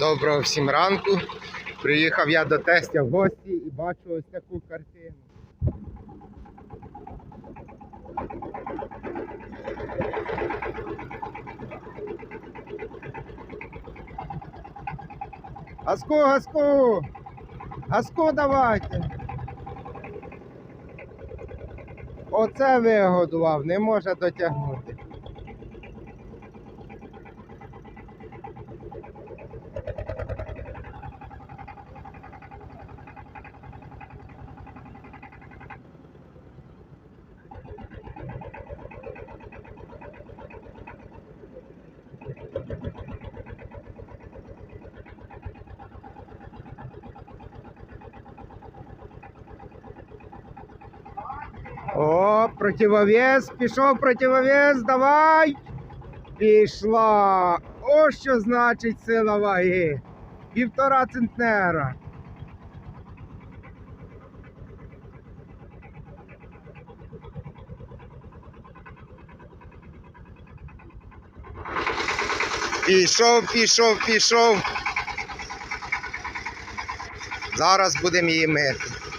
Доброго всім ранку. Приїхав я до тестя в гості і бачу ось таку картину. Газку, газку! Газку давайте. Оце вигодував, не може дотягнути. О, противовес, пішов противовес, давай. Пішла. О, що значить сила ваги. Півтора центнера. Пішов, пішов, пішов. Зараз будемо її мити.